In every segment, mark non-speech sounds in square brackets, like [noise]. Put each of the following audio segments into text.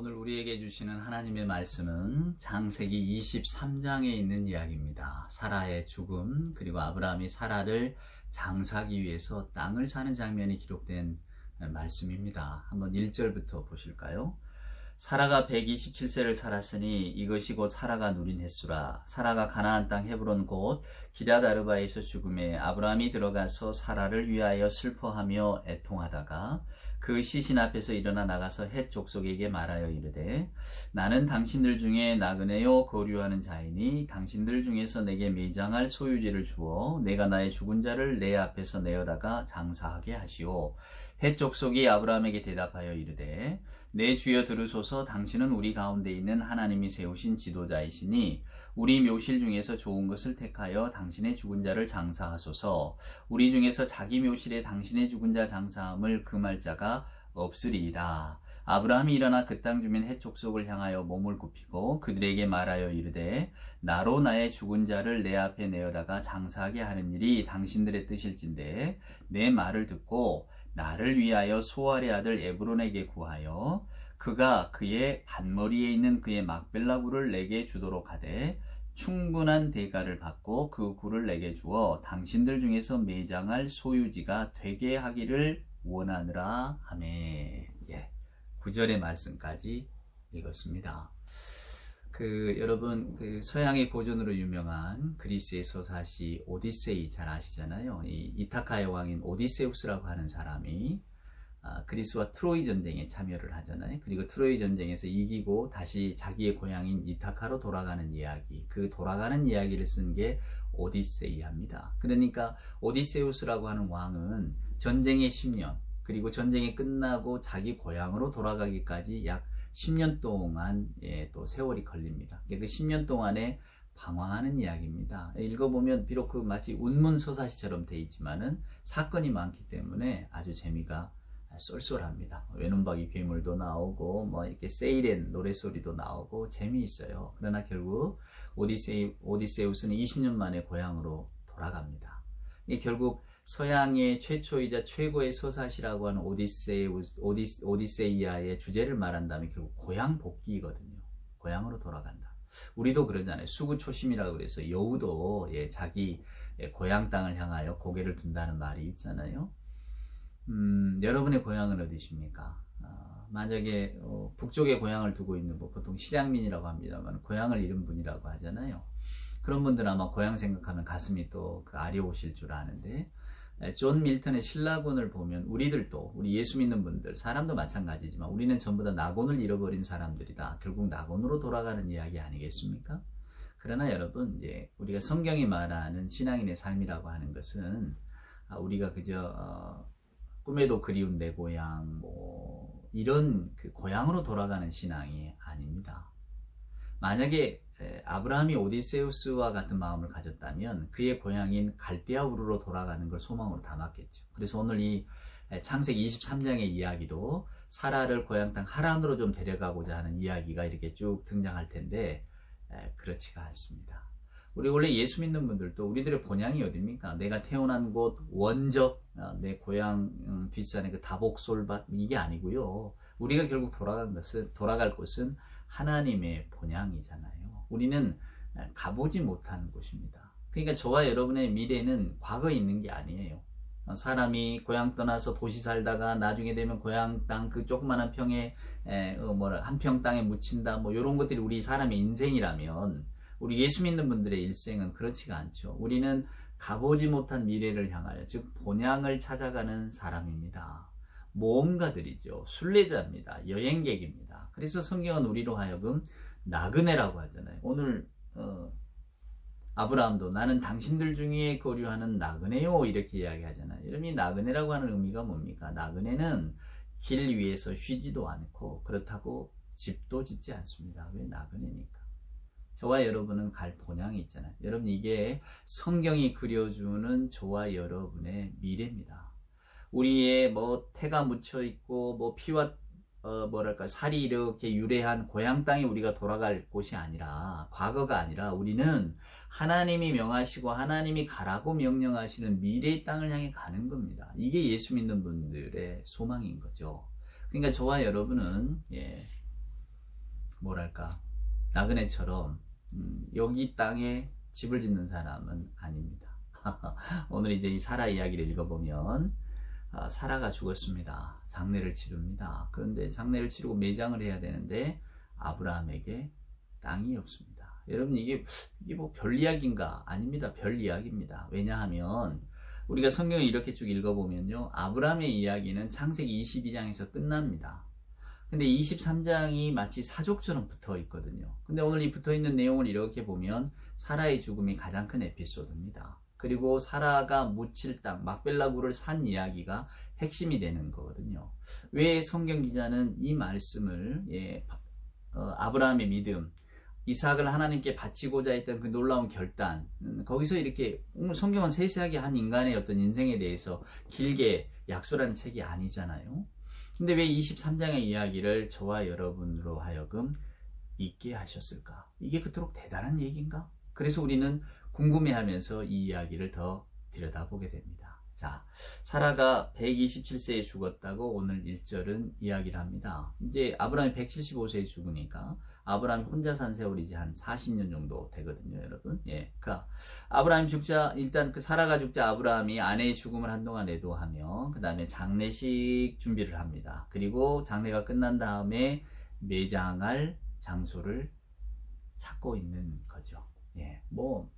오늘 우리에게 주시는 하나님의 말씀은 장세기 23장에 있는 이야기입니다. 사라의 죽음, 그리고 아브라함이 사라를 장사하기 위해서 땅을 사는 장면이 기록된 말씀입니다. 한번 1절부터 보실까요? 사라가 127세를 살았으니 이것이 곧 사라가 누린 횟수라. 사라가 가나안 땅 헤브론 곧 기럇 아르바에서 죽음에 아브라함이 들어가서 사라를 위하여 슬퍼하며 애통하다가 그 시신 앞에서 일어나 나가서 헷 족속에게 말하여 이르되 나는 당신들 중에 나그네요 거류하는 자이니 당신들 중에서 내게 매장할 소유지를 주어 내가 나의 죽은 자를 내 앞에서 내어다가 장사하게 하시오. 헷 족속이 아브라함에게 대답하여 이르되 내 주여 들으소서 당신은 우리 가운데 있는 하나님이 세우신 지도자이시니 우리 묘실 중에서 좋은 것을 택하여 당신의 죽은 자를 장사하소서 우리 중에서 자기 묘실에 당신의 죽은 자 장사함을 금할 자가 없으리이다. 아브라함이 일어나 그 땅 주민 해 족 속을 향하여 몸을 굽히고 그들에게 말하여 이르되 나로 나의 죽은 자를 내 앞에 내어다가 장사하게 하는 일이 당신들의 뜻일진데 내 말을 듣고 나를 위하여 소알의 아들 에브론에게 구하여 그가 그의 반머리에 있는 그의 막벨라구를 내게 주도록 하되 충분한 대가를 받고 그 구를 내게 주어 당신들 중에서 매장할 소유지가 되게 하기를 원하느라 하매 예. 9절의 말씀까지 읽었습니다. 그 여러분 그 서양의 고전으로 유명한 그리스의 서사시 오디세이 잘 아시잖아요. 이 이타카의 왕인 오디세우스라고 하는 사람이 아, 그리스와 트로이 전쟁에 참여를 하잖아요. 그리고 트로이 전쟁에서 이기고 다시 자기의 고향인 이타카로 돌아가는 이야기. 그 돌아가는 이야기를 쓴 게 오디세이합니다. 그러니까 오디세우스라고 하는 왕은 전쟁의 10년 그리고 전쟁이 끝나고 자기 고향으로 돌아가기까지 약 10년 동안 예, 또 세월이 걸립니다. 그 10년 동안에 방황하는 이야기입니다. 읽어보면 비록 그 마치 운문 서사시처럼 돼 있지만은 사건이 많기 때문에 아주 재미가 쏠쏠합니다. 외눈박이 괴물도 나오고 뭐 이렇게 세이렌 노래소리도 나오고 재미있어요. 그러나 결국 오디세이, 오디세우스는 20년 만에 고향으로 돌아갑니다. 결국 서양의 최초이자 최고의 서사시라고 하는 오디세우, 오디세, 오디세이아의 주제를 말한다면 결국 고향 복귀거든요. 고향으로 돌아간다. 우리도 그러잖아요. 수구초심이라고 그래서 여우도 예, 자기 예, 고향 땅을 향하여 고개를 둔다는 말이 있잖아요. 음, 여러분의 고향은 어디십니까? 어, 만약에 어, 북쪽에 고향을 두고 있는 뭐 보통 실향민이라고 합니다만 고향을 잃은 분이라고 하잖아요. 그런 분들 아마 고향 생각하면 가슴이 또 그 아려오실 줄 아는데 존 밀턴의 신라군을 보면 우리들도 우리 예수 믿는 분들 사람도 마찬가지지만 우리는 전부 다 낙원을 잃어버린 사람들이다. 결국 낙원으로 돌아가는 이야기 아니겠습니까? 그러나 여러분 이제 우리가 성경이 말하는 신앙인의 삶이라고 하는 것은 아, 우리가 그저 어, 꿈에도 그리운 내 고향 뭐 이런 그 고향으로 돌아가는 신앙이 아닙니다. 만약에 아브라함이 오디세우스와 같은 마음을 가졌다면 그의 고향인 갈대아 우르로 돌아가는 걸 소망으로 담았겠죠. 그래서 오늘 이 창세기 23장의 이야기도 사라를 고향 땅 하란으로 좀 데려가고자 하는 이야기가 이렇게 쭉 등장할 텐데 그렇지가 않습니다. 우리 원래 예수 믿는 분들도 우리들의 본향이 어딥니까? 내가 태어난 곳 원적 어, 내 고향 음, 뒷산의 그 다복솔밭 이게 아니고요. 우리가 결국 돌아간 것은 돌아갈 곳은 하나님의 본향이잖아요. 우리는 가보지 못하는 곳입니다. 그러니까 저와 여러분의 미래는 과거에 있는 게 아니에요. 사람이 고향 떠나서 도시 살다가 나중에 되면 고향 땅 그 조그마한 평에 어, 뭐라 한 평 땅에 묻힌다 뭐 이런 것들이 우리 사람의 인생이라면 우리 예수 믿는 분들의 일생은 그렇지가 않죠. 우리는 가보지 못한 미래를 향하여 즉 본향을 찾아가는 사람입니다. 모험가들이죠. 순례자입니다. 여행객입니다. 그래서 성경은 우리로 하여금 나그네라고 하잖아요. 오늘 어, 아브라함도 나는 당신들 중에 거류하는 나그네요 이렇게 이야기하잖아요. 여러분 나그네라고 하는 의미가 뭡니까? 나그네는 길 위에서 쉬지도 않고 그렇다고 집도 짓지 않습니다. 왜 나그네니까? 저와 여러분은 갈 본향이 있잖아요. 여러분 이게 성경이 그려주는 저와 여러분의 미래입니다. 우리의 뭐 태가 묻혀 있고 뭐 피와 어, 뭐랄까, 살이 이렇게 유래한 고향 땅에 우리가 돌아갈 곳이 아니라, 과거가 아니라, 우리는 하나님이 명하시고 하나님이 가라고 명령하시는 미래의 땅을 향해 가는 겁니다. 이게 예수 믿는 분들의 소망인 거죠. 그러니까 저와 여러분은, 예, 뭐랄까 나그네처럼 음, 여기 땅에 집을 짓는 사람은 아닙니다. [laughs] 오늘 이제 이 사라 이야기를 읽어보면 아, 사라가 죽었습니다. 장례를 치릅니다. 그런데 장례를 치르고 매장을 해야 되는데 아브라함에게 땅이 없습니다. 여러분 이게 이게 뭐 별 이야기인가? 아닙니다. 별 이야기입니다. 왜냐하면 우리가 성경을 이렇게 쭉 읽어보면요. 아브라함의 이야기는 창세기 22장에서 끝납니다. 근데 23장이 마치 사족처럼 붙어 있거든요. 근데 오늘 이 붙어 있는 내용을 이렇게 보면 사라의 죽음이 가장 큰 에피소드입니다. 그리고 사라가 묻힐 땅, 막벨라구를 산 이야기가 핵심이 되는 거거든요. 왜 성경 기자는 이 말씀을, 예, 어, 아브라함의 믿음, 이삭을 하나님께 바치고자 했던 그 놀라운 결단, 음, 거기서 이렇게, 성경은 세세하게 한 인간의 어떤 인생에 대해서 길게 약속하는 책이 아니잖아요. 근데 왜 23장의 이야기를 저와 여러분으로 하여금 있게 하셨을까? 이게 그토록 대단한 얘기인가? 그래서 우리는 궁금해하면서 이 이야기를 더 들여다보게 됩니다. 자, 사라가 127세에 죽었다고 오늘 1절은 이야기를 합니다. 이제 아브라함이 175세에 죽으니까 아브라함이 혼자 산 세월이 이제 한 40년 정도 되거든요, 여러분. 예. 그니까 아브라함 죽자 일단 그 사라가 죽자 아브라함이 아내의 죽음을 한동안 애도하며 그다음에 장례식 준비를 합니다. 그리고 장례가 끝난 다음에 매장할 장소를 찾고 있는 거죠. 예. 뭐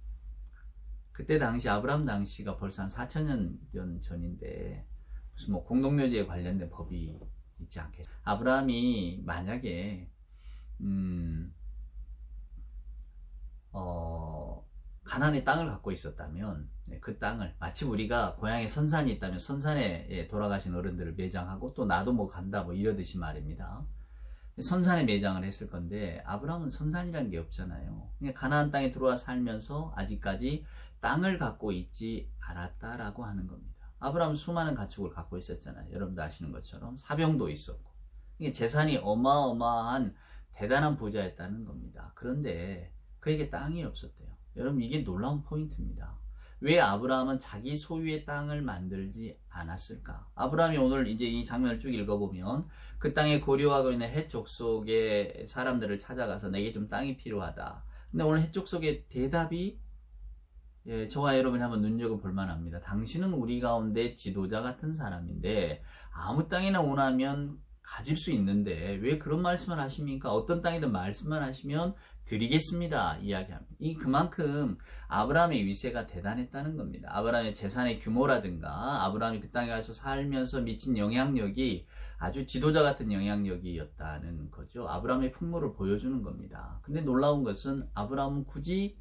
그때 당시 아브라함 당시가 벌써 한 4천년 전인데 무슨 뭐 공동묘지에 관련된 법이 있지 않겠 아브라함이 만약에 음, 어, 가난의 땅을 갖고 있었다면 네, 그 땅을 마치 우리가 고향에 선산이 있다면 선산에 예, 돌아가신 어른들을 매장하고 또 나도 뭐 간다 뭐 이러듯이 말입니다. 선산에 매장을 했을 건데 아브라함은 선산이라는 게 없잖아요. 그냥 가나안 땅에 들어와 살면서 아직까지 땅을 갖고 있지 않았다라고 하는 겁니다. 아브라함은 수많은 가축을 갖고 있었잖아요. 여러분도 아시는 것처럼 사병도 있었고 이게 재산이 어마어마한 대단한 부자였다는 겁니다. 그런데 그에게 땅이 없었대요. 여러분 이게 놀라운 포인트입니다. 왜 아브라함은 자기 소유의 땅을 만들지 않았을까? 아브라함이 오늘 이제 이 장면을 쭉 읽어보면 그 땅에 고려하고 있는 해쪽 속의 사람들을 찾아가서 내게 좀 땅이 필요하다. 근데 오늘 해쪽 속의 대답이 예, 저와 여러분이 한번 눈여겨볼 만합니다. 당신은 우리 가운데 지도자 같은 사람인데 아무 땅이나 원하면 가질 수 있는데 왜 그런 말씀을 하십니까? 어떤 땅이든 말씀만 하시면 드리겠습니다. 이야기합니다. 이 그만큼 아브라함의 위세가 대단했다는 겁니다. 아브라함의 재산의 규모라든가 아브라함이 그 땅에 가서 살면서 미친 영향력이 아주 지도자 같은 영향력이었다는 거죠. 아브라함의 풍모를 보여주는 겁니다. 근데 놀라운 것은 아브라함은 굳이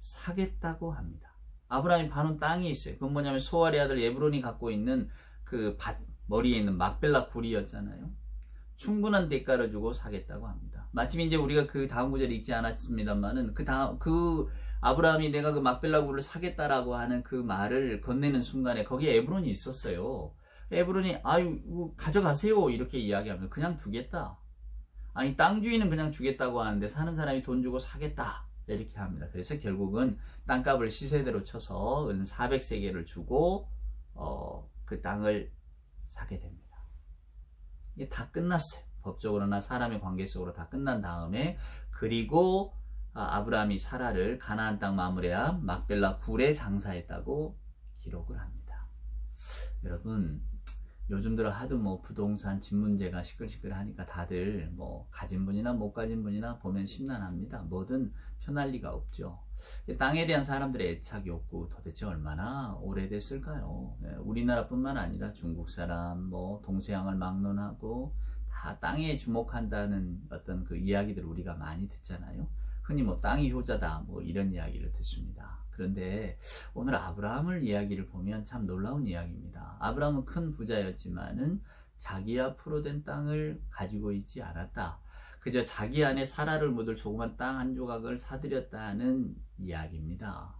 사겠다고 합니다. 아브라함이 파는 땅이 있어요. 그건 뭐냐면 소알의 아들 예브론이 갖고 있는 그 밭, 머리에 있는 막벨라 굴이었잖아요. 충분한 대가를 주고 사겠다고 합니다. 마침 이제 우리가 그 다음 구절 읽지 않았습니다만은 그 다음 그 아브라함이 내가 그 막벨라 굴을 사겠다라고 하는 그 말을 건네는 순간에 거기에 에브론이 있었어요. 에브론이 아유 가져가세요 이렇게 이야기하면 그냥 두겠다. 아니 땅 주인은 그냥 주겠다고 하는데 사는 사람이 돈 주고 사겠다 이렇게 합니다. 그래서 결국은 땅값을 시세대로 쳐서 400세계를 주고 어, 그 땅을 사게 됩니다. 이게 다 끝났어요. 법적으로나 사람의 관계 속으로 다 끝난 다음에 그리고 아, 아브라함이 사라를 가나안 땅 마무리야 막벨라 굴에 장사했다고 기록을 합니다. 여러분 요즘 들어 하도 뭐 부동산 집 문제가 시끌시끌하니까 다들 뭐 가진 분이나 못 가진 분이나 보면 심란합니다. 뭐든 편할 리가 없죠. 땅에 대한 사람들의 애착 욕구 도대체 얼마나 오래됐을까요? 네, 우리나라뿐만 아니라 중국 사람, 뭐 동서양을 막론하고 다 땅에 주목한다는 어떤 그 이야기들 우리가 많이 듣잖아요. 흔히 뭐 땅이 효자다 뭐 이런 이야기를 듣습니다. 그런데 오늘 아브라함을 이야기를 보면 참 놀라운 이야기입니다. 아브라함은 큰 부자였지만은 자기 앞으로 된 땅을 가지고 있지 않았다. 그저 자기 안에 사라를 묻을 조그만 땅 한 조각을 사들였다는 이야기입니다.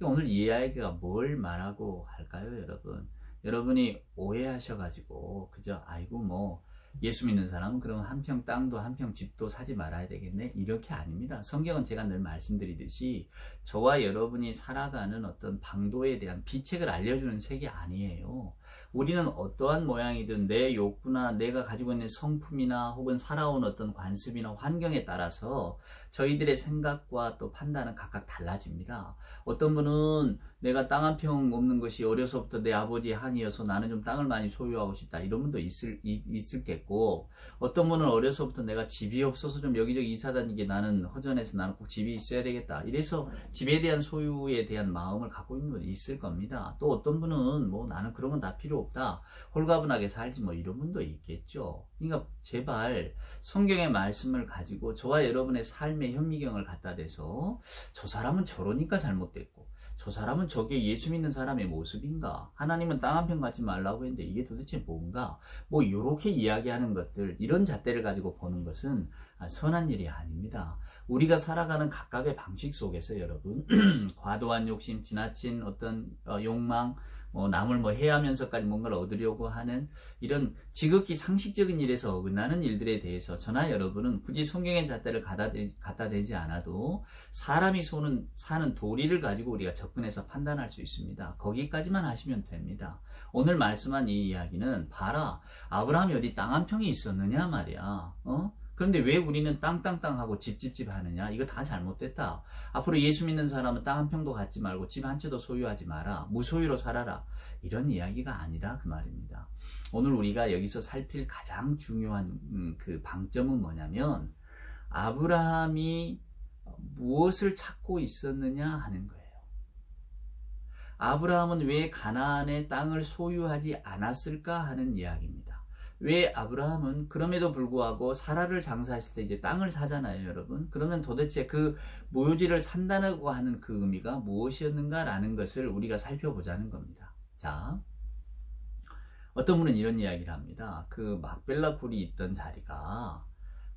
오늘 이 이야기가 뭘 말하고 할까요, 여러분? 여러분이 오해하셔가지고 그저 아이고 뭐 예수 믿는 사람은 그럼 한 평 땅도 한 평 집도 사지 말아야 되겠네? 이렇게 아닙니다. 성경은 제가 늘 말씀드리듯이 저와 여러분이 살아가는 어떤 방도에 대한 비책을 알려주는 책이 아니에요. 우리는 어떠한 모양이든 내 욕구나 내가 가지고 있는 성품이나 혹은 살아온 어떤 관습이나 환경에 따라서 저희들의 생각과 또 판단은 각각 달라집니다. 어떤 분은 내가 땅 한평 없는 것이 어려서부터 내 아버지의 한이어서 나는 좀 땅을 많이 소유하고 싶다. 이런 분도 있을, 있, 있을겠고, 어떤 분은 어려서부터 내가 집이 없어서 좀 여기저기 이사 다니게 나는 허전해서 나는 꼭 집이 있어야 되겠다. 이래서 집에 대한 소유에 대한 마음을 갖고 있는 분이 있을 겁니다. 또 어떤 분은 뭐 나는 그런 건 다 필요 없다. 홀가분하게 살지 뭐 이런 분도 있겠죠. 그러니까 제발 성경의 말씀을 가지고 저와 여러분의 삶의 현미경을 갖다 대서 저 사람은 저러니까 잘못됐고 저 사람은 저게 예수 믿는 사람의 모습인가? 하나님은 땅한평 갖지 말라고 했는데 이게 도대체 뭔가? 뭐 이렇게 이야기하는 것들 이런 잣대를 가지고 보는 것은 선한 일이 아닙니다. 우리가 살아가는 각각의 방식 속에서 여러분 [clears throat] 과도한 욕심, 지나친 어떤 어, 욕망, 뭐 남을 뭐 해하면서까지 뭔가를 얻으려고 하는 이런 지극히 상식적인 일에서 어긋나는 일들에 대해서 저나 여러분은 굳이 성경의 잣대를 갖다, 대지 않아도 사람이 소는, 사는 도리를 가지고 우리가 접근해서 판단할 수 있습니다. 거기까지만 하시면 됩니다. 오늘 말씀한 이 이야기는 봐라 아브라함이 어디 땅 한 평이 있었느냐 말이야. 어? 그런데 왜 우리는 땅땅땅 하고 집집집 하느냐? 이거 다 잘못됐다. 앞으로 예수 믿는 사람은 땅 한 평도 갖지 말고 집 한 채도 소유하지 마라. 무소유로 살아라. 이런 이야기가 아니라 그 말입니다. 오늘 우리가 여기서 살필 가장 중요한 음, 그 방점은 뭐냐면 아브라함이 무엇을 찾고 있었느냐 하는 거예요. 아브라함은 왜 가나안의 땅을 소유하지 않았을까 하는 이야기입니다. 왜 아브라함은 그럼에도 불구하고 사라를 장사했을 때 이제 땅을 사잖아요, 여러분. 그러면 도대체 그 묘지를 산다고 하는 그 의미가 무엇이었는가라는 것을 우리가 살펴보자는 겁니다. 자, 어떤 분은 이런 이야기를 합니다. 그 막벨라 굴이 있던 자리가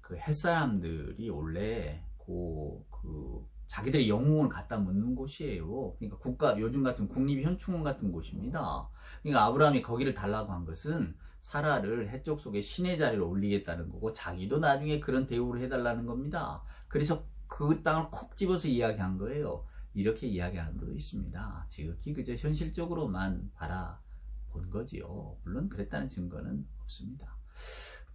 그 햇사람들이 원래 그, 그 자기들의 영웅을 갖다 묻는 곳이에요. 그러니까 국가 요즘 같은 국립 현충원 같은 곳입니다. 그러니까 아브라함이 거기를 달라고 한 것은 사라를 해적 속에 신의 자리를 올리겠다는 거고 자기도 나중에 그런 대우를 해달라는 겁니다. 그래서 그 땅을 콕 집어서 이야기한 거예요. 이렇게 이야기하는 분도 있습니다. 지극히 그저 현실적으로만 바라본 거지요. 물론 그랬다는 증거는 없습니다.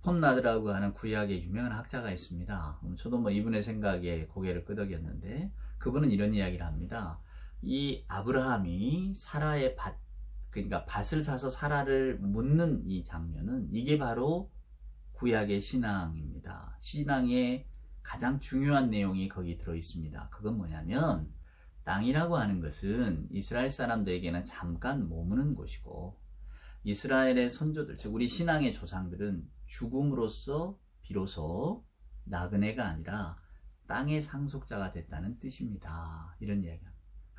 폰나드라고 하는 구약의 유명한 학자가 있습니다. 음, 저도 뭐 이분의 생각에 고개를 끄덕였는데 그분은 이런 이야기를 합니다. 이 아브라함이 사라의 밭 그러니까 밭을 사서 사라를 묻는 이 장면은 이게 바로 구약의 신앙입니다. 신앙의 가장 중요한 내용이 거기 들어 있습니다. 그건 뭐냐면 땅이라고 하는 것은 이스라엘 사람들에게는 잠깐 머무는 곳이고 이스라엘의 선조들, 즉 우리 신앙의 조상들은 죽음으로써 비로소 나그네가 아니라 땅의 상속자가 됐다는 뜻입니다. 이런 이야기입니다.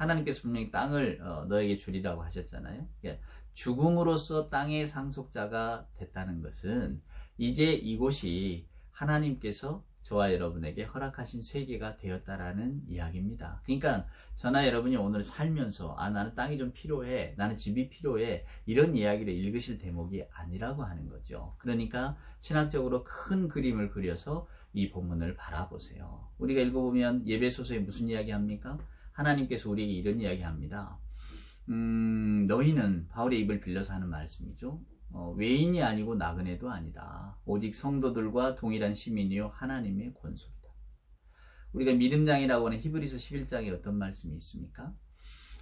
하나님께서 분명히 땅을 어, 너에게 주리라고 하셨잖아요. 그러니까 죽음으로써 땅의 상속자가 됐다는 것은 이제 이곳이 하나님께서 저와 여러분에게 허락하신 세계가 되었다라는 이야기입니다. 그러니까 저나 여러분이 오늘 살면서 아 나는 땅이 좀 필요해, 나는 집이 필요해 이런 이야기를 읽으실 대목이 아니라고 하는 거죠. 그러니까 신학적으로 큰 그림을 그려서 이 본문을 바라보세요. 우리가 읽어보면 예배소서에 무슨 이야기 합니까? 하나님께서 우리에게 이런 이야기 합니다. 음, 너희는 바울의 입을 빌려서 하는 말씀이죠. 어, 외인이 아니고 나그네도 아니다. 오직 성도들과 동일한 시민이요 하나님의 권속이다. 우리가 믿음장이라고 하는 히브리서 11장에 어떤 말씀이 있습니까?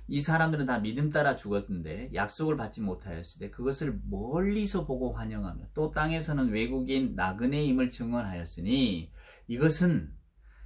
이 사람들은 다 믿음 따라 죽었는데 약속을 받지 못하였을 때 그것을 멀리서 보고 환영하며 또 땅에서는 외국인 나그네임을 증언하였으니 이것은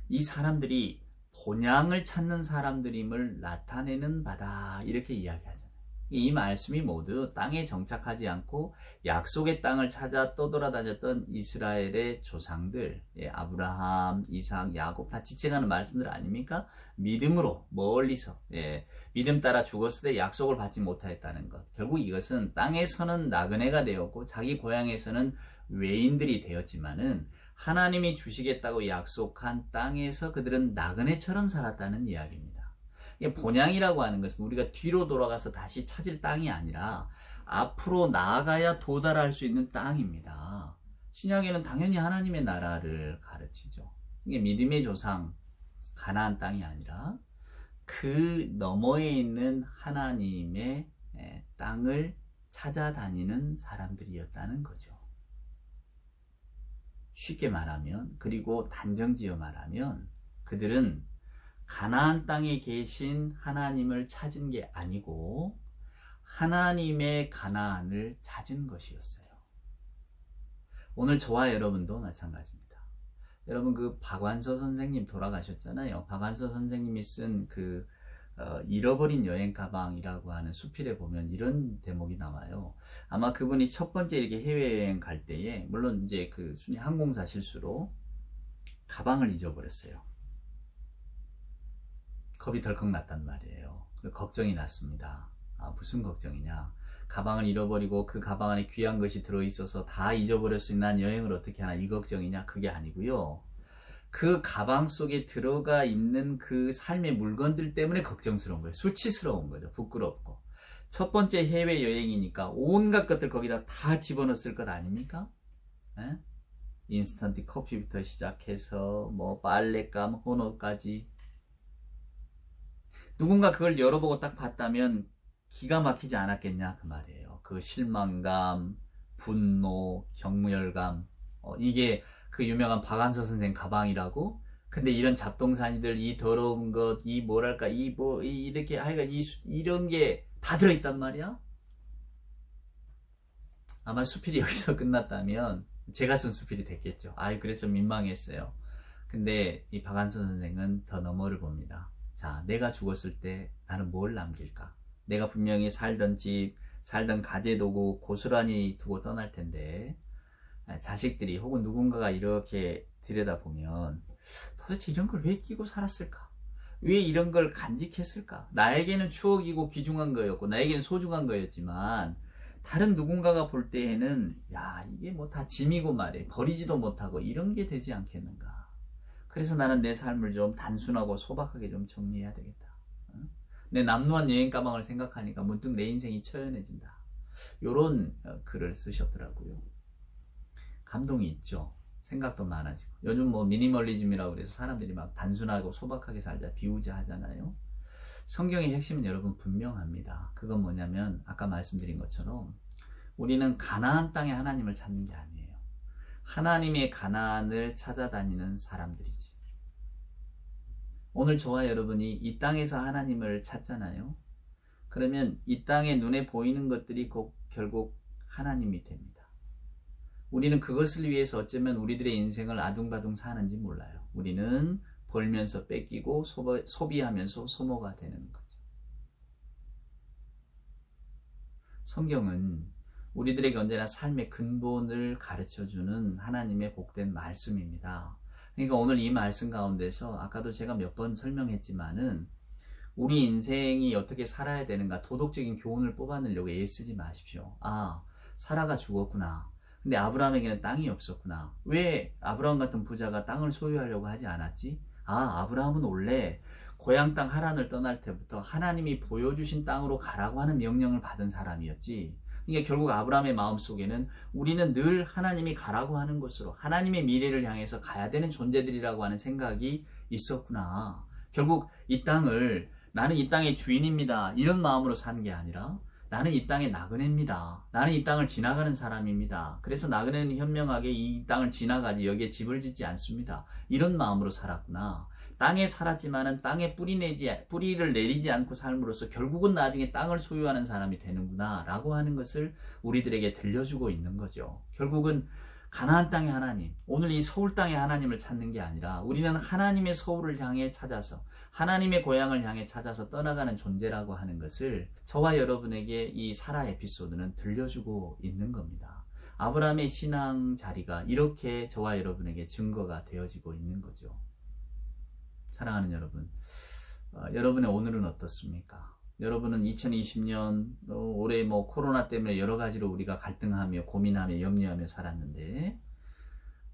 이 사람들이 본향을 찾는 사람들임을 나타내는 바다 이렇게 이야기하잖아요. 이 말씀이 모두 땅에 정착하지 않고 약속의 땅을 찾아 떠돌아다녔던 이스라엘의 조상들, 예, 아브라함, 이삭, 야곱 다 지칭하는 말씀들 아닙니까? 믿음으로 멀리서 예, 믿음 따라 죽었을 때 약속을 받지 못하였다는 것. 결국 이것은 땅에서는 나그네가 되었고 자기 고향에서는 외인들이 되었지만은 하나님이 주시겠다고 약속한 땅에서 그들은 나그네처럼 살았다는 이야기입니다. 본향이라고 하는 것은 우리가 뒤로 돌아가서 다시 찾을 땅이 아니라 앞으로 나아가야 도달할 수 있는 땅입니다. 신약에는 당연히 하나님의 나라를 가르치죠. 이게 믿음의 조상 가나안 땅이 아니라 그 너머에 있는 하나님의 땅을 찾아다니는 사람들이었다는 거죠. 쉽게 말하면 그리고 단정지어 말하면 그들은 가나안 땅에 계신 하나님을 찾은 게 아니고 하나님의 가나안을 찾은 것이었어요. 오늘 저와 여러분도 마찬가지입니다. 여러분 그 박완서 선생님 돌아가셨잖아요. 박완서 선생님이 쓴 그 어, 잃어버린 여행 가방이라고 하는 수필에 보면 이런 대목이 나와요. 아마 그분이 첫 번째 이렇게 해외여행 갈 때에 물론 이제 그 순위 항공사 실수로 가방을 잊어버렸어요. 겁이 덜컥 났단 말이에요. 걱정이 났습니다. 아, 무슨 걱정이냐? 가방을 잃어버리고 그 가방 안에 귀한 것이 들어있어서 다 잊어버렸으니 난 여행을 어떻게 하나 이 걱정이냐? 그게 아니고요. 그 가방 속에 들어가 있는 그 삶의 물건들 때문에 걱정스러운 거예요. 수치스러운 거죠. 부끄럽고. 첫 번째 해외 여행이니까 온갖 것들 거기다 다 집어넣었을 것 아닙니까? 에? 예? 인스턴트 커피부터 시작해서 뭐 빨랫감, 호노까지 누군가 그걸 열어보고 딱 봤다면 기가 막히지 않았겠냐 그 말이에요. 그 실망감, 분노, 경무열감 어, 이게 그 유명한 박한서 선생 가방이라고. 근데 이런 잡동사니들, 이 더러운 것, 이 뭐랄까, 이 뭐, 이렇게 하여간 이, 이런 게 다 들어있단 말이야? 아마 수필이 [laughs] 여기서 끝났다면 제가 쓴 수필이 됐겠죠. 아이, 그래서 좀 민망했어요. 근데 이 박한서 선생은 더 너머를 봅니다. 자, 내가 죽었을 때 나는 뭘 남길까? 내가 분명히 살던 집, 살던 가재도구 고스란히 두고 떠날 텐데, 아, 자식들이 혹은 누군가가 이렇게 들여다보면 도대체 이런 걸 왜 끼고 살았을까? 왜 이런 걸 간직했을까? 나에게는 추억이고 귀중한 거였고 나에게는 소중한 거였지만 다른 누군가가 볼 때에는 야 이게 뭐 다 짐이고 말해 버리지도 못하고 이런 게 되지 않겠는가? 그래서 나는 내 삶을 좀 단순하고 소박하게 좀 정리해야 되겠다. 내 남루한 여행 가방을 생각하니까 문득 내 인생이 처연해진다. 요런 어, 글을 쓰셨더라고요. 감동이 있죠. 생각도 많아지고. 요즘 뭐 미니멀리즘이라고 그래서 사람들이 막 단순하고 소박하게 살자 비우자 하잖아요. 성경의 핵심은 여러분 분명합니다. 그건 뭐냐면 아까 말씀드린 것처럼 우리는 가나안 땅에 하나님을 찾는 게 아니에요. 하나님의 가나안을 찾아다니는 사람들이지. 오늘 저와 여러분이 이 땅에서 하나님을 찾잖아요. 그러면 이 땅에 눈에 보이는 것들이 곧 결국 하나님이 됩니다. 우리는 그것을 위해서 어쩌면 우리들의 인생을 아둥바둥 사는지 몰라요. 우리는 벌면서 뺏기고 소비하면서 소모가 되는 거죠. 성경은 우리들에게 언제나 삶의 근본을 가르쳐 주는 하나님의 복된 말씀입니다. 그러니까 오늘 이 말씀 가운데서 아까도 제가 몇 번 설명했지만은 우리 인생이 어떻게 살아야 되는가 도덕적인 교훈을 뽑아내려고 애쓰지 마십시오. 아, 사라가 죽었구나. 근데 아브라함에게는 땅이 없었구나. 왜 아브라함 같은 부자가 땅을 소유하려고 하지 않았지? 아, 아브라함은 원래 고향 땅 하란을 떠날 때부터 하나님이 보여주신 땅으로 가라고 하는 명령을 받은 사람이었지. 그러니까 결국 아브라함의 마음 속에는 우리는 늘 하나님이 가라고 하는 곳으로 하나님의 미래를 향해서 가야 되는 존재들이라고 하는 생각이 있었구나. 결국 이 땅을 나는 이 땅의 주인입니다. 이런 마음으로 사는 게 아니라 나는 이 땅의 나그네입니다. 나는 이 땅을 지나가는 사람입니다. 그래서 나그네는 현명하게 이 땅을 지나가지 여기에 집을 짓지 않습니다. 이런 마음으로 살았구나. 땅에 살았지만은 땅에 뿌리 내지 뿌리를 내리지 않고 삶으로써 결국은 나중에 땅을 소유하는 사람이 되는구나라고 하는 것을 우리들에게 들려주고 있는 거죠. 결국은 가나안 땅의 하나님, 오늘 이 서울 땅의 하나님을 찾는 게 아니라 우리는 하나님의 서울을 향해 찾아서 하나님의 고향을 향해 찾아서 떠나가는 존재라고 하는 것을 저와 여러분에게 이 사라 에피소드는 들려주고 있는 겁니다. 아브라함의 신앙 자리가 이렇게 저와 여러분에게 증거가 되어지고 있는 거죠. 사랑하는 여러분, 어, 여러분의 오늘은 어떻습니까? 여러분은 2020년 어, 올해 뭐 코로나 때문에 여러 가지로 우리가 갈등하며 고민하며 염려하며 살았는데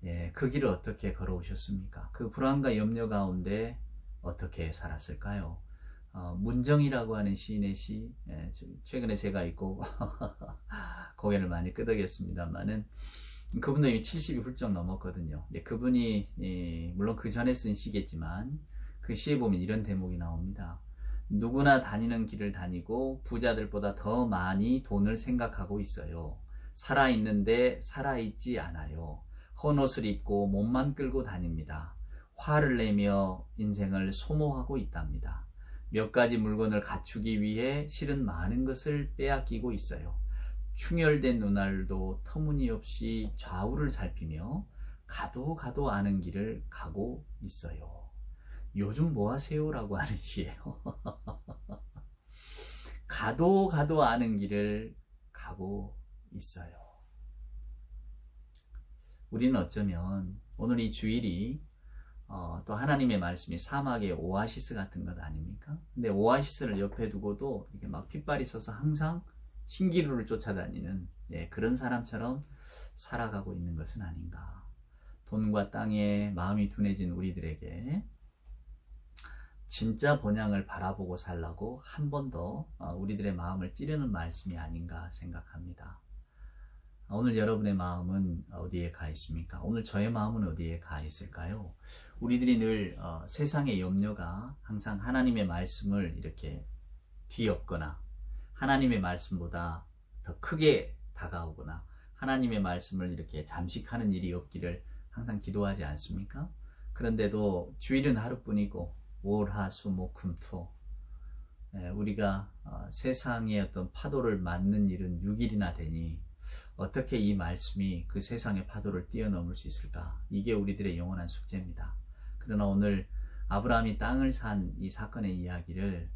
예, 그 길을 어떻게 걸어오셨습니까? 그 불안과 염려 가운데 어떻게 살았을까요? 어, 문정이라고 하는 시인의 시 예, 최근에 제가 읽고 고개를 [laughs] 많이 끄덕였습니다만은 그분도 이미 70이 훌쩍 넘었거든요. 근데 그분이 예, 물론 그 전에 쓴 시겠지만 그 시에 보면 이런 대목이 나옵니다. 누구나 다니는 길을 다니고 부자들보다 더 많이 돈을 생각하고 있어요. 살아있는데 살아있지 않아요. 헌 옷을 입고 몸만 끌고 다닙니다. 화를 내며 인생을 소모하고 있답니다. 몇 가지 물건을 갖추기 위해 실은 많은 것을 빼앗기고 있어요. 충혈된 눈알도 터무니없이 좌우를 살피며 가도 가도 아는 길을 가고 있어요. 요즘 뭐 하세요 라고 하는 시예요. [laughs] 가도 가도 아는 길을 가고 있어요. 우리는 어쩌면 오늘 이 주일이 어, 또 하나님의 말씀이 사막의 오아시스 같은 것 아닙니까? 근데 오아시스를 옆에 두고도 이렇게 막 핏발이 서서 항상 신기루를 쫓아다니는 예, 그런 사람처럼 살아가고 있는 것은 아닌가. 돈과 땅에 마음이 둔해진 우리들에게 진짜 본향을 바라보고 살라고 한 번더 어, 우리들의 마음을 찌르는 말씀이 아닌가 생각합니다. 오늘 여러분의 마음은 어디에 가 있습니까? 오늘 저의 마음은 어디에 가 있을까요? 우리들이 늘 어, 세상의 염려가 항상 하나님의 말씀을 이렇게 뒤엎거나 하나님의 말씀보다 더 크게 다가오거나 하나님의 말씀을 이렇게 잠식하는 일이 없기를 항상 기도하지 않습니까? 그런데도 주일은 하루뿐이고 월, 하, 수, 목, 금, 토 예, 우리가 어, 세상의 어떤 파도를 맞는 일은 6일이나 되니 어떻게 이 말씀이 그 세상의 파도를 뛰어넘을 수 있을까? 이게 우리들의 영원한 숙제입니다. 그러나 오늘 아브라함이 땅을 산 이 사건의 이야기를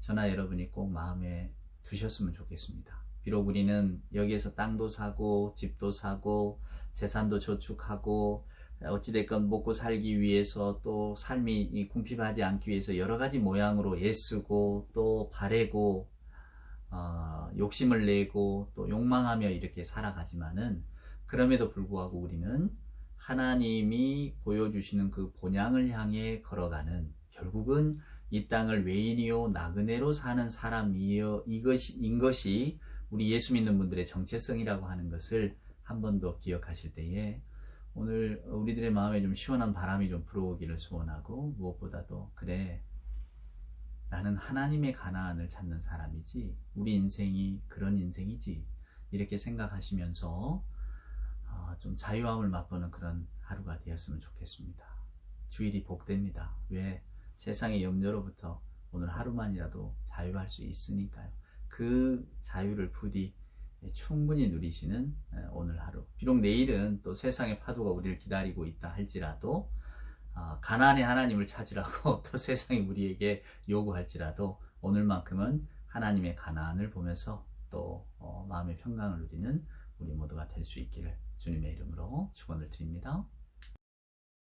저나 여러분이 꼭 마음에 두셨으면 좋겠습니다. 비록 우리는 여기에서 땅도 사고 집도 사고 재산도 저축하고 어찌됐건 먹고 살기 위해서 또 삶이 궁핍하지 않기 위해서 여러 가지 모양으로 애쓰고 또 바래고 어, 욕심을 내고 또 욕망하며 이렇게 살아가지만은 그럼에도 불구하고 우리는 하나님이 보여주시는 그 본향을 향해 걸어가는 결국은 이 땅을 외인이요 나그네로 사는 사람이여 이것이 인 것이 우리 예수 믿는 분들의 정체성이라고 하는 것을 한 번 더 기억하실 때에 오늘 우리들의 마음에 좀 시원한 바람이 좀 불어오기를 소원하고 무엇보다도 그래 나는 하나님의 가나안을 찾는 사람이지 우리 인생이 그런 인생이지 이렇게 생각하시면서 어, 좀 자유함을 맛보는 그런 하루가 되었으면 좋겠습니다. 주일이 복됩니다. 왜? 세상의 염려로부터 오늘 하루만이라도 자유할 수 있으니까요. 그 자유를 부디 충분히 누리시는 오늘 하루. 비록 내일은 또 세상의 파도가 우리를 기다리고 있다 할지라도 아, 가난의 하나님을 찾으라고 [laughs] 또 세상이 우리에게 요구할지라도 오늘만큼은 하나님의 가난을 보면서 또 어, 마음의 평강을 누리는 우리 모두가 될 수 있기를 주님의 이름으로 축원을 드립니다.